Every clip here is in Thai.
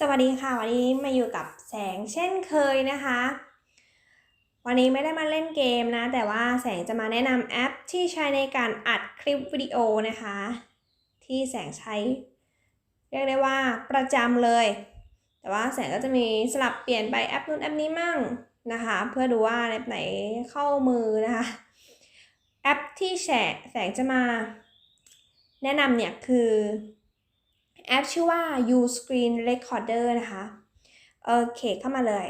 สวัสดีค่ะ วันนี้มาอยู่กับแสงเช่นเคยนะคะ วันนี้ไม่ได้มาเล่นเกมนะ แต่ว่าแสงจะมาแนะนำแอปที่ใช้ในการอัดคลิปวิดีโอนะคะ ที่แสงใช้ เรียกได้ว่าประจำเลย แต่ว่าแสงก็จะมีสลับเปลี่ยนไปแอปนู้นแอปนี้มั่งนะคะ เพื่อดูว่าแอปไหนเข้ามือนะคะ แอปที่แสงแสงจะมาแนะนำเนี่ยคือ แอปชื่อว่า U Screen Recorder นะคะ โอเคเข้ามาเลย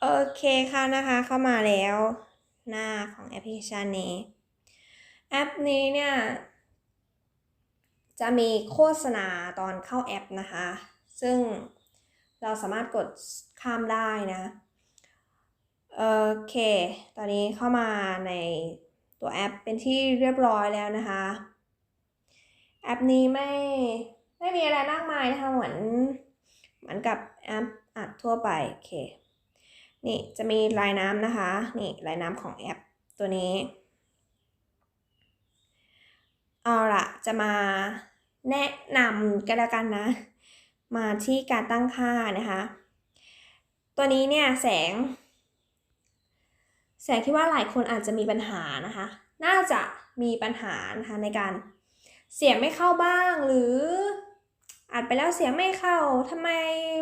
โอเคค่ะนะคะเข้ามาแล้วหน้าของแอปพลิเคชันนี้ แอปนี้เนี่ยจะมีโฆษณาตอนเข้าแอปนะคะ ซึ่งเราสามารถกดข้ามได้นะ โอเค ตอนนี้เข้ามาใน ตัวแอปเป็นที่เรียบร้อยแล้วนะคะ แอปนี้ไม่ไม่มีอะไรมากมายนะคะ เหมือนเหมือนกับแอปอัดทั่วไปโอเคนี่จะมีลายน้ำนะคะ นี่ลายน้ำของแอปตัวนี้เอาละจะมาแนะนำกันแล้วกันนะ มาที่การตั้งค่านะคะ ตัวนี้เนี่ยแสง แสงคิดว่าหลายคนอาจจะมีปัญหานะคะ น่าจะมีปัญหานะคะในการเสียงไม่เข้าบ้างหรืออัดไปแล้วเสียงไม่เข้าทำไม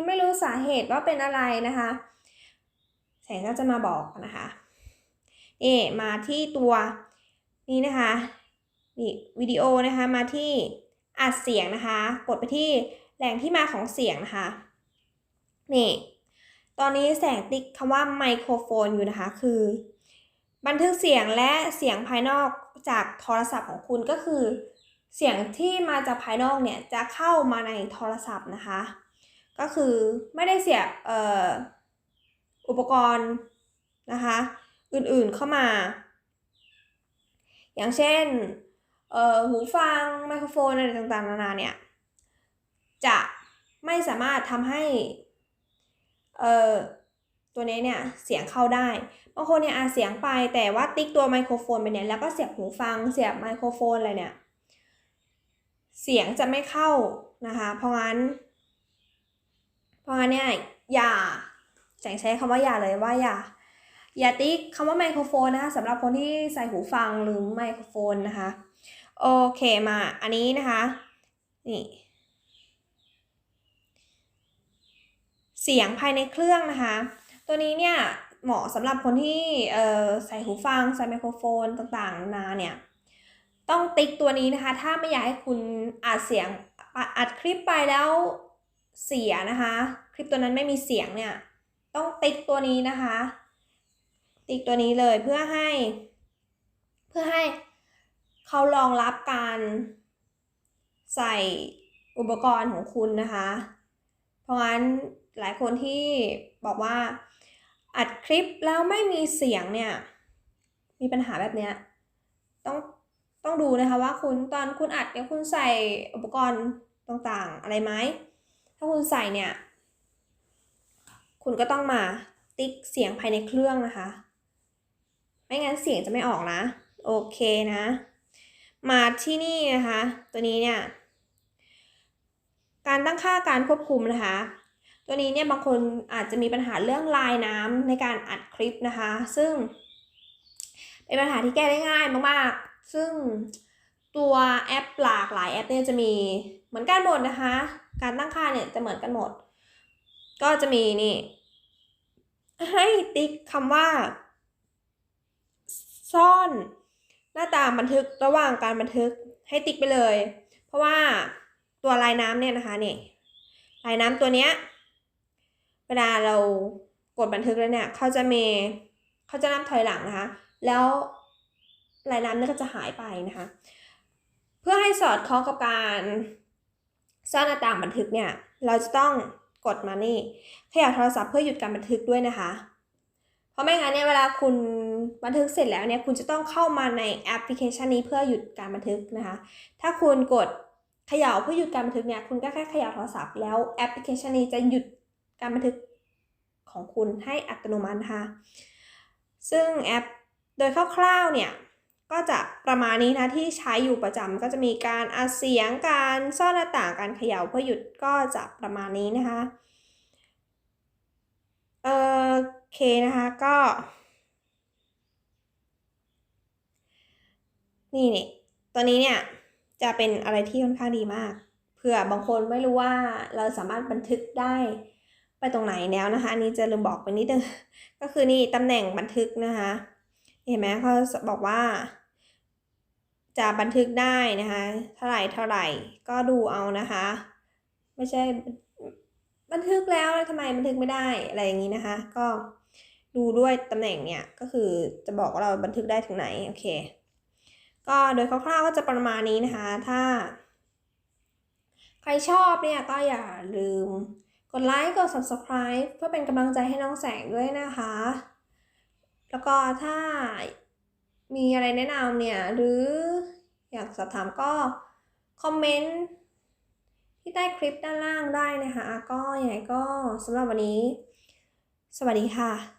ไม่รู้สาเหตุว่าเป็นอะไรนะคะ แสงก็จะมาบอกนะคะนี่มาที่ตัวนี้นะคะนี่วิดีโอนะคะมาที่อัดเสียงนะคะ กดไปที่แหล่งที่มาของเสียงนะคะนี่ ตอนนี้แสงติ๊กคำว่าไมโครโฟนอยู่นะคะ คือ บันทึกเสียงและเสียงภายนอกจากโทรศัพท์ของคุณก็คือ เสียงที่มาจากภายนอกเนี่ยจะเข้ามาในโทรศัพท์นะคะ ก็คือไม่ได้เสียบเอ่ออุปกรณ์นะคะอื่นๆเข้ามา อย่างเช่นหูฟังไมโครโฟนอะไรต่างๆนานาเนี่ยจะไม่สามารถทำให้ เอ่อตัวนี้เนี่ยเสียงเข้าได้บางคนเนี่ยอาเสียงไปแต่ว่าติ๊กตัวไมโครโฟนไปเนี่ยแล้วก็เสียบหูฟังเสียบไมโครโฟนอะไรเนี่ยเสียงจะไม่เข้านะคะ เพราะงั้น เพราะงั้นเนี่ยอย่าแสงใช้คำว่าอย่าเลยว่าอย่าอย่าติ๊กคำว่าไมโครโฟนนะคะสำหรับคนที่ใส่หูฟังหรือไมโครโฟนนะคะ โอเคมาอันนี้นะคะ นี่ เสียงภายในเครื่องนะคะ ตัวนี้เนี่ยเหมาะสำหรับคนที่ใส่หูฟัง ใส่ไมโครโฟนต่างๆนานเนี่ย ต้องติ๊กตัวนี้นะคะ ถ้าไม่อยากให้คุณอัดเสียงอัดคลิปไปแล้วเสียนะคะ คลิปตัวนั้นไม่มีเสียงเนี่ย ต้องติ๊กตัวนี้นะคะ ติ๊กตัวนี้เลยเพื่อให้ เพื่อให้เขารองรับการใส่อุปกรณ์ของคุณนะคะ ราะงั้นหลายคนที่บอกว่าอัดคลิปแล้วไม่มีเสียงเนี่ยมีปัญหาแบบเนี้ยต้องต้องดูนะคะว่าคุณตอนคุณอัดเนี่ยคุณใส่อุปกรณ์ต่างๆอะไรไหมถ้าคุณใส่เนี่ยคุณก็ต้องมาติ๊กเสียงภายในเครื่องนะคะ ไม่งั้นเสียงจะไม่ออกนะ โอเคนะ มาที่นี่นะคะ ตัวนี้เนี่ย การตั้งค่าการควบคุมนะคะ ตัวนี้เนี่ยบางคนอาจจะมีปัญหาเรื่องลายน้ำในการอัดคลิปนะคะ ซึ่ง เป็นปัญหาที่แก้ได้ง่ายมากๆ ซึ่งตัวแอปหลากหลายแอปเนี่ยจะมีเหมือนกันหมดนะคะ การตั้งค่าเนี่ยจะเหมือนกันหมด ก็จะมีนี่ ให้ติ๊กคำว่า ซ่อนหน้าตาบันทึกระหว่างการบันทึกให้ติ๊กไปเลย เพราะว่า ตัวลายน้ำเนี่ยนะคะนี่ลายน้ำตัวเนี้ยเวลาเรากดบันทึกแล้วเนี่ยเขาจะมีเขาจะนับถอยหลังนะคะ แล้วลายน้ำเนี่ยก็จะหายไปนะคะ เพื่อให้สอดคล้องกับการซ่อนหน้าต่างบันทึกเนี่ย เราจะต้องกดมานี่ขยับโทรศัพท์เพื่อหยุดการบันทึกด้วยนะคะ เพราะไม่งั้นเนี่ยเวลาคุณบันทึกเสร็จแล้วเนี่ยคุณจะต้องเข้ามาในแอปพลิเคชันนี้เพื่อหยุดการบันทึกนะคะ ถ้าคุณกด ขย่าเพื่อหยุดการบันทึกเนี่ยคุณก็แค่เขย่าโทรศัพท์แล้วแอปพลิเคชันนี้จะหยุดการบันทึกของคุณให้อัตโนมัตินะคะซึ่งแอปโดยคร่าวๆเนี่ยก็จะประมาณนี้นะที่ใช้อยู่ประจำก็จะมีการอัดเสียงการซ่อนหน้าต่างการเขย่าเพื่อหยุดก็จะประมาณนี้นะคะเออโอเคนะคะก็ นี่เนี่ยตัวนี้เนี่ย จะเป็นอะไรที่ค่อนข้างดีมากเผื่อบางคนไม่รู้ว่าเราสามารถบันทึกได้ไปตรงไหนแล้วนะคะอันนี้จะลืมบอกไปนิดนึงก็คือนี่ตำแหน่งบันทึกนะคะ เห็นไหมเขาบอกว่า จะบันทึกได้นะคะ เท่าไหร่เท่าไหร่ก็ดูเอานะคะ ไม่ใช่บันทึกแล้วทำไมบันทึกไม่ได้อะไรอย่างนี้นะคะ ก็ดูด้วยตำแหน่งเนี่ยก็คือจะบอกว่าเราบันทึกได้ถึงไหนโอเค ก็โดยคร่าวๆก็จะประมาณนี้นะคะ ถ้า ใครชอบเนี่ยก็อย่าลืมกดไลค์ กด subscribe เพื่อเป็นกำลังใจให้น้องแสงด้วยนะคะ แล้วก็ถ้ามีอะไรแนะนำเนี่ย หรืออยากสอบถามก็คอมเมนต์ที่ใต้คลิปด้านล่างได้นะคะ ก็ยังไงก็สำหรับวันนี้ สวัสดีค่ะ